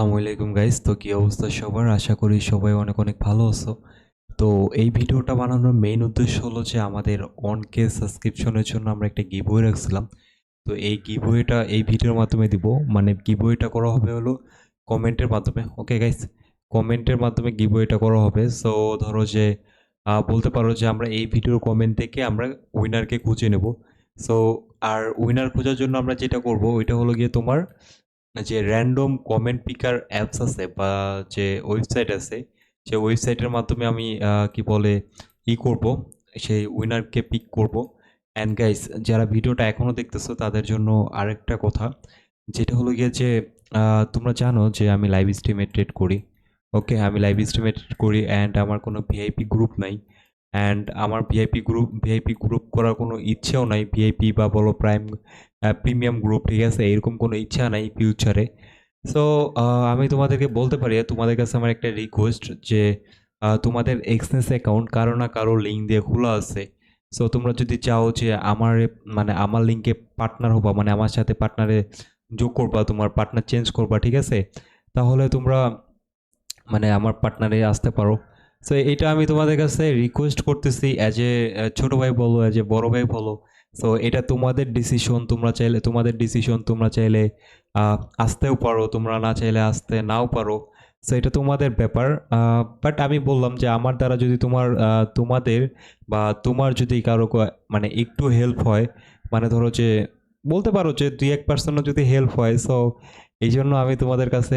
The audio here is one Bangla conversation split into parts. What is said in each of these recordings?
আসসালামু আলাইকুম গাইস তো কী অবস্থা সবার? আশা করি সবাই অনেক অনেক ভালো আছো। তো এই ভিডিওটা বানানোর মেইন উদ্দেশ্য হলো যে আমাদের অন কে সাবস্ক্রিপশনের জন্য আমরা একটা গিভওয়ে রাখছিলাম। তো এই গিভওয়েটা এই ভিডিওর মাধ্যমে দিব। মানে গিভওয়েটা করা হবে হলো কমেন্টের মাধ্যমে। ওকে গাইস কমেন্টের মাধ্যমে গিভওয়েটা করা হবে। সো ধরো যে বলতে পারো যে আমরা এই ভিডিওর কমেন্ট থেকে আমরা উইনারকে খুঁজে নেব। সো আর উইনার খোঁজার জন্য আমরা যেটা করব, ওইটা হলো গিয়ে তোমার যে র্যান্ডম কমেন্ট পিকার অ্যাপস আছে বা যে ওয়েবসাইট আছে সেই ওয়েবসাইটের মাধ্যমে আমি কি বলে, ই করব, সেই উইনারকে পিক করব। অ্যান্ড গাইস যারা ভিডিওটা এখনও দেখতেছো, তাদের জন্য আরেকটা কথা, যেটা হলো গিয়ে যে তোমরা জানো যে আমি লাইভ স্ট্রিমে ট্রেড করি। ওকে আমি লাইভ স্ট্রিমে ট্রেড করি অ্যান্ড আমার কোনো ভিআইপি গ্রুপ নাই। অ্যান্ড আমার ভিআইপি গ্রুপ ভিআইপি গ্রুপ করার কোনো ইচ্ছেও নাই। ভিআইপি বা বলো প্রাইম প্রিমিয়াম গ্রুপ ঠিক আছে? এরকম কোনো ইচ্ছা নাই ফিউচারে সো আমি তোমাদেরকে বলতে পারি, তোমাদের কাছে আমার একটা রিকোয়েস্ট যে তোমাদের এক্সনেস অ্যাকাউন্ট কারও না কারও লিঙ্ক দিয়ে খোলা আছে। সো তোমরা যদি চাও যে আমার মানে আমার লিঙ্কে পার্টনার হবা মানে আমার সাথে পার্টনারে যোগ করবা, তোমার পার্টনার চেঞ্জ করবা, ঠিক আছে? তাহলে তোমরা মানে আমার পার্টনারে আসতে পারো। সো এটা আমি তোমাদের কাছে রিকোয়েস্ট করতেছি অ্যাজ এ ছোটো ভাই বলো অ্যাজ এ বড় ভাই বলো। সো এটা তোমাদের ডিসিশন তোমরা চাইলে, তোমাদের ডিসিশন তোমরা চাইলে আসতেও পারো, তোমরা না চাইলে আসতে নাও পারো। সো এটা তোমাদের ব্যাপার বাট আমি বললাম যে আমার দ্বারা যদি তোমার তোমাদের বা তোমার যদি কারও মানে একটু হেল্প হয় মানে ধরো যে, বলতে পারো যে দুই এক পার্সেন্টও যদি হেল্প হয় সো এই জন্য আমি তোমাদের কাছে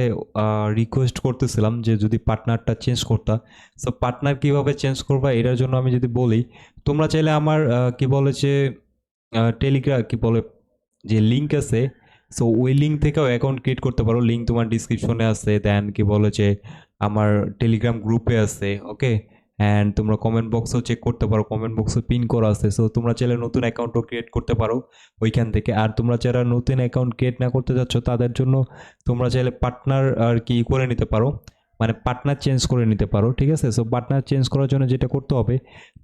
রিকোয়েস্ট করতেছিলাম যে যদি পার্টনারটা চেঞ্জ করতা। সো পার্টনার কীভাবে চেঞ্জ করবা এটার জন্য আমি যদি বলি, তোমরা চাইলে আমার কি বলে যে টেলিগ্রাম কি বলে, যে লিঙ্ক আছে সো ওই লিঙ্ক থেকেও অ্যাকাউন্ট ক্রিয়েট করতে পারো। লিঙ্ক তোমার ডিসক্রিপশনে আছে দেন কি বলে যে, আমার টেলিগ্রাম গ্রুপে আছে ওকে অ্যান্ড তোমরা কমেন্ট বক্সও চেক করতে পারো কমেন্ট বক্সে পিন করা আছে। সো তোমরা চাইলে নতুন অ্যাকাউন্টও ক্রিয়েট করতে পারো ওইখান থেকে। আর তোমরা যারা নতুন অ্যাকাউন্ট ক্রিয়েট না করতে যাচ্ছ তাদের জন্য তোমরা চাইলে পার্টনার আর কি করে নিতে পারো। মানে পার্টনার চেঞ্জ করে নিতে পারো, ঠিক আছে? সো পার্টনার চেঞ্জ করার জন্য যেটা করতে হবে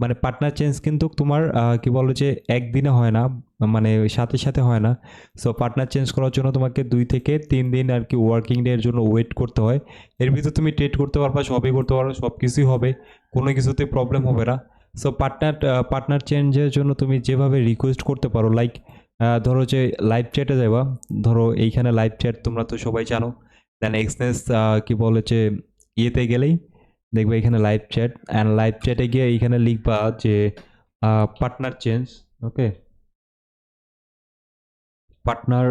মানে পার্টনার চেঞ্জ কিন্তু তোমার কি বলো যে একদিনে হয় না মানে সাথে সাথে হয় না। সো পার্টনার চেঞ্জ করার জন্য তোমাকে দুই থেকে তিন দিন আর কি ওয়ার্কিং ডে এর জন্য ওয়েট করতে হয়। এর ভিতরে তুমি ট্রেড করতে পারবা, সবই করতে পারো সব কিছুই হবে। কোনো কিছুতে প্রবলেম হবে না। সো পার্টনার পার্টনার চেঞ্জের জন্য তুমি যেভাবে রিকোয়েস্ট করতে পারো লাইক ধরো যে লাইভ চ্যাটে যাবা ধরো এইখানে লাইভ চ্যাট তোমরা তো সবাই জানো। দেন এক্সনেস কি বলে যে ইয়েতে গেলেই দেখবে এখানে লাইভ চ্যাট অ্যান্ড লাইভ চ্যাটে গিয়ে এইখানে লিখবা যে partner change okay partner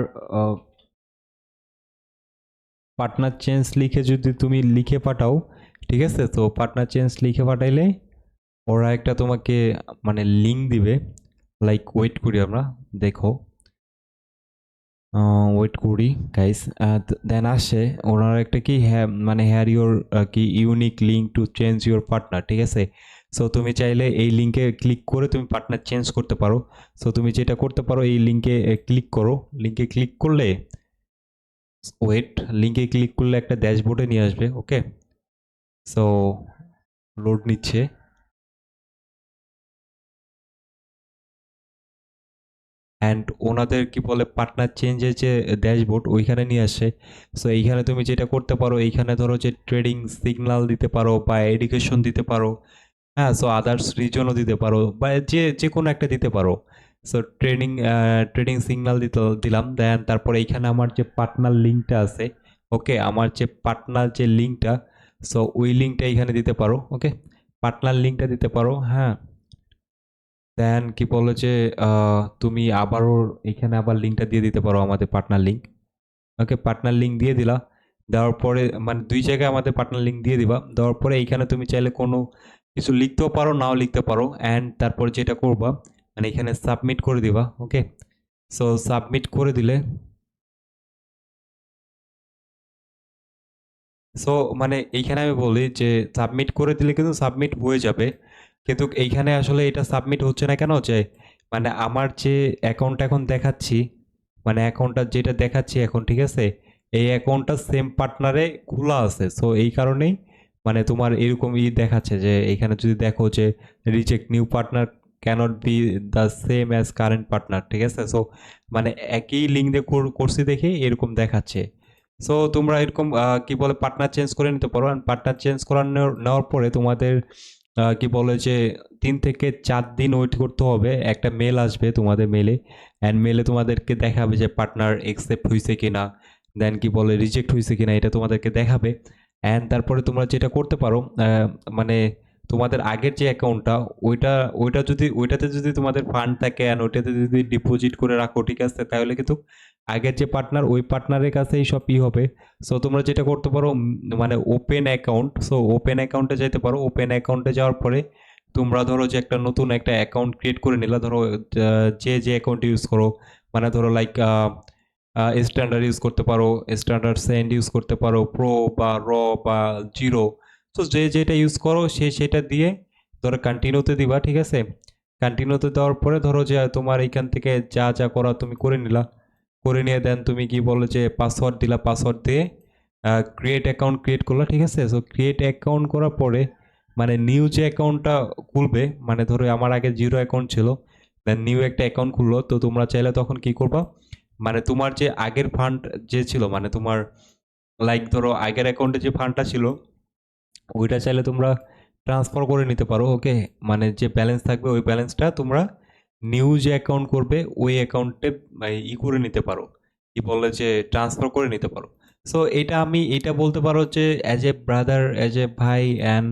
partner change লিখে যদি তুমি লিখে পাঠাও ঠিক আছে? তো পার্টনার চেঞ্জ লিখে পাঠাইলে ওরা একটা তোমাকে মানে লিঙ্ক দিবে। লাইক ওয়েট করি আমরা, দেখো। ওয়েট করি গাইস দেন আসে, ওনার একটা কি হ্যাঁ মানে হ্যার ইউর কি unique link to change your partner ঠিক আছে? সো তুমি চাইলে এই লিঙ্কে ক্লিক করে তুমি পার্টনার চেঞ্জ করতে পারো। সো তুমি যেটা করতে পারো, এই লিঙ্কে ক্লিক করো। লিঙ্কে ক্লিক করলে ওয়েট লিঙ্কে ক্লিক করলে একটা ড্যাশবোর্ডে নিয়ে আসবে ওকে সো লোড নিচ্ছে। অ্যান্ড ওনাদের কি বলে পার্টনার চেঞ্জের যে ড্যাশবোর্ড ওইখানে নিয়ে আসে। সো এইখানে তুমি যেটা করতে পারো, এইখানে ধরো যে ট্রেডিং সিগন্যাল দিতে পারো বা এডুকেশন দিতে পারো। হ্যাঁ সো আদার্স রিজনও দিতে পারো বা যে যে কোনো একটা দিতে পারো। সো ট্রেডিং ট্রেডিং সিগনাল দিতে, দিলাম। দেন তারপরে এইখানে আমার যে পার্টনার লিঙ্কটা আছে ওকে আমার যে পার্টনার যে লিঙ্কটা সো ওই লিঙ্কটা এইখানে দিতে পারো ওকে পার্টনার লিঙ্কটা দিতে পারো হ্যাঁ? দেন কি বলো যে তুমি আবারও এখানে আবার লিঙ্কটা দিয়ে দিতে পারো আমাদের partner link okay partner link দিয়ে দিলা। দেওয়ার পরে মানে দুই জায়গায় আমাদের পার্টনার লিঙ্ক দিয়ে দিবা। দেওয়ার পরে এইখানে তুমি চাইলে কোনো কিছু লিখতেও পারো, নাও লিখতে পারো। অ্যান্ড তারপরে যেটা করবা মানে এখানে সাবমিট করে দিবা ওকে সো সাবমিট করে দিলে সো মানে এইখানে আমি বলি যে সাবমিট করে দিলে কিন্তু সাবমিট হয়ে যাবে। কিন্তু এইখানে আসলে এটা সাবমিট হচ্ছে না কেন? যে মানে আমার যে অ্যাকাউন্ট এখন দেখাচ্ছি মানে অ্যাকাউন্টটা যেটা দেখাচ্ছি এখন, ঠিক আছে? এই অ্যাকাউন্টটা সেম পার্টনারে খোলা আছে। সো এই কারণেই মানে তোমার এরকম ই দেখাচ্ছে যে, এইখানে যদি দেখো যে reject new partner cannot be the same as current partner ঠিক আছে? সো মানে একই লিঙ্ক দিয়ে করছি দেখে এরকম দেখাচ্ছে। সো তোমরা এরকম কি বলে পার্টনার চেঞ্জ করে নিতে পারো। অ্যান্ড পার্টনার চেঞ্জ করানোর নেওয়ার পরে তোমাদের কি বলে যে, তিন থেকে চার দিন ওয়েট করতে হবে। একটা মেল আসবে তোমাদের মেলে অ্যান্ড মেলে তোমাদেরকে দেখাবে যে পার্টনার একসেপ্ট হয়েছে কিনা। দেন কি বলে রিজেক্ট হয়েছে কিনা, এটা তোমাদেরকে দেখাবে। অ্যান্ড তারপরে তোমরা যেটা করতে পারো মানে তোমাদের আগের যে অ্যাকাউন্টটা ওইটা ওইটা যদি, ওইটাতে যদি তোমাদের ফান্ড থাকে অ্যান্ড ওইটাতে যদি ডিপোজিট করে রাখো, ঠিক আছে? তাহলে কিন্তু আগের যে পার্টনার ওই পার্টনারের কাছেই সব ই হবে। সো তোমরা যেটা করতে পারো মানে ওপেন অ্যাকাউন্ট সো ওপেন অ্যাকাউন্টে যেতে পারো। ওপেন অ্যাকাউন্টে যাওয়ার পরে তোমরা ধরো যে একটা নতুন একটা অ্যাকাউন্ট ক্রিয়েট করে নিলা। ধরো যে যে অ্যাকাউন্ট ইউজ করো মানে ধরো লাইক স্ট্যান্ডার্ড ইউজ করতে পারো স্ট্যান্ডার্ড সেন্ড ইউজ করতে পারো প্রো বা র বা জিরো তো যে যেটা ইউজ করো, সে সেটা দিয়ে ধরো কন্টিনিউতে দিবা, ঠিক আছে? কন্টিনিউতে দেওয়ার পরে ধরো যে তোমার এইখান থেকে যা যা করা তুমি করে নিলা। করে নিয়ে দেন, তুমি কি বলো যে পাসওয়ার্ড দিলা পাসওয়ার্ড দিয়ে ক্রিয়েট অ্যাকাউন্ট ক্রিয়েট করলা, ঠিক আছে? সো ক্রিয়েট অ্যাকাউন্ট করার পরে মানে নিউ যে অ্যাকাউন্টটা খুলবে মানে ধরো আমার আগে জিরো অ্যাকাউন্ট ছিল দেন নিউ একটা অ্যাকাউন্ট খুললো, তো তোমরা চাইলে তখন কি করবা? মানে তোমার যে আগের ফান্ড যে ছিল মানে তোমার লাইক ধরো আগের অ্যাকাউন্টে যে ফান্ডটা ছিল, ওইটা চাইলে তোমরা ট্রান্সফার করে নিতে পারো ওকে মানে যে ব্যালেন্স থাকবে, ওই ব্যালেন্সটা তোমরা নিউ যে অ্যাকাউন্ট করবে, ওই অ্যাকাউন্টে ই করে নিতে পারো। কি বলে যে ট্রান্সফার করে নিতে পারো। সো এটা আমি, এটা বলতে পারো যে as a brother as a ভাই অ্যান্ড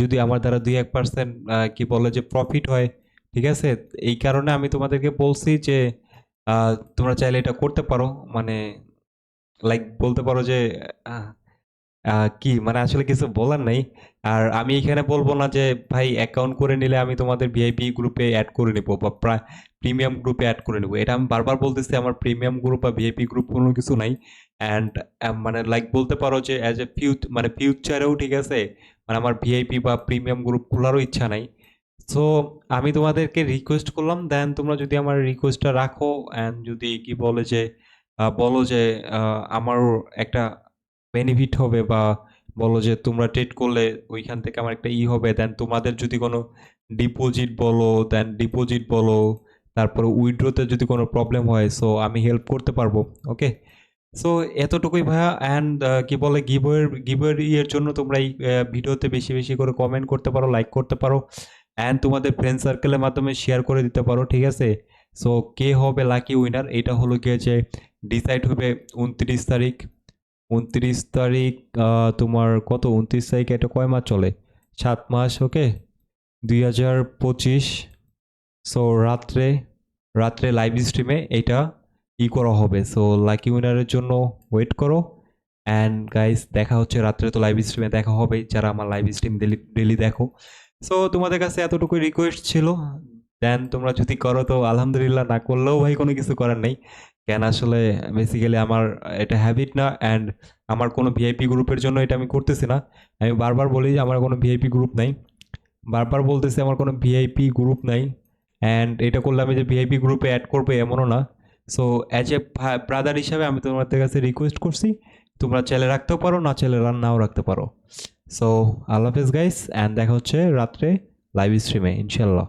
যদি আমার দ্বারা দুই এক পার্সেন্ট কি বলে যে প্রফিট হয়, ঠিক আছে? এই কারণে আমি তোমাদেরকে বলছি যে তোমরা চাইলে এটা করতে পারো। মানে লাইক বলতে পারো যে কি? মানে আসলে কিছু বলার নেই। আর আমি এখানে বলব না যে, ভাই অ্যাকাউন্ট করে নিলে আমি তোমাদের ভিআইপি গ্রুপে অ্যাড করে নিবো বা প্রিমিয়াম গ্রুপে অ্যাড করে নিবো। এটা আমি বারবার বলতেছি, আমার প্রিমিয়াম গ্রুপ বা ভিআইপি গ্রুপ কোনো কিছু নাই। অ্যান্ড মানে লাইক বলতে পারো যে অ্যাজ এ ফিউ মানে ফিউচারেও ঠিক আছে মানে আমার ভিআইপি বা প্রিমিয়াম গ্রুপ খোলারও ইচ্ছা নাই। সো আমি তোমাদেরকে রিকোয়েস্ট করলাম দেন তোমরা যদি আমার রিকোয়েস্টটা রাখো অ্যান্ড যদি কি বলে যে বলো যে আমারও একটা বেনিফিট হবে বা বলো যে তোমরা ট্রেড করলে ওইখান থেকে আমার একটা ই হবে দেন তোমাদের যদি কোনো ডিপোজিট বলো দেন ডিপোজিট বলো, তারপরে উইড্রোতে যদি কোনো প্রবলেম হয় সো আমি হেল্প করতে পারব ওকে সো এতটুকুই ভাইয়া অ্যান্ড কি বলে গিবয়ের গিবয়ের ইয়ের জন্য তোমরা এই ভিডিওতে বেশি বেশি করে কমেন্ট করতে পারো লাইক করতে পারো অ্যান্ড তোমাদের ফ্রেন্ড সার্কেলের মাধ্যমে শেয়ার করে দিতে পারো, ঠিক আছে? সো কে হবে লাকি উইনার এটা হলো গিয়ে যে ডিসাইড হবে উনত্রিশ তারিখ। উনত্রিশ তারিখ তোমার কত? উনত্রিশ তারিখ এটা কয় মাস চলে? সাত মাস, ওকে? দুই হাজার পঁচিশ সো রাত্রে রাত্রে লাইভ স্ট্রিমে এটা ই করা হবে। সো লাকি উইনারের জন্য ওয়েট করো। অ্যান্ড গাইস দেখা হচ্ছে রাত্রে তো লাইভ স্ট্রিমে দেখা হবে। যারা আমার লাইভ স্ট্রিম ডেলি ডেলি দেখো। সো তোমাদের কাছে এতটুকু রিকোয়েস্ট ছিল। দেন তোমরা যদি করো তো আলহামদুলিল্লাহ, না করলেও ভাই কোনো কিছু করার নেই। কেন আসলে বেসিক্যালি আমার, এটা হ্যাবিট না অ্যান্ড আমার কোনো ভিআইপি গ্রুপের জন্য এটা আমি করতেছি না। আমি বারবার বলি আমার কোনো ভিআইপি গ্রুপ নাই। বারবার বলতেছি আমার কোনো ভিআইপি গ্রুপ নাই অ্যান্ড এটা করলে আমি যে ভিআইপি গ্রুপে অ্যাড করব এমনও না। সো অ্যাজ এ ব্রাদার হিসাবে আমি তোমাদের কাছে রিকোয়েস্ট করছি, তোমরা চাইলে রাখতেও পারো, না চাইলে রান নাও রাখতে পারো। সো আল্লাহ হাফেজ গাইস অ্যান্ড দেখা হচ্ছে রাত্রে লাইভ স্ট্রিমে ইনশাল্লাহ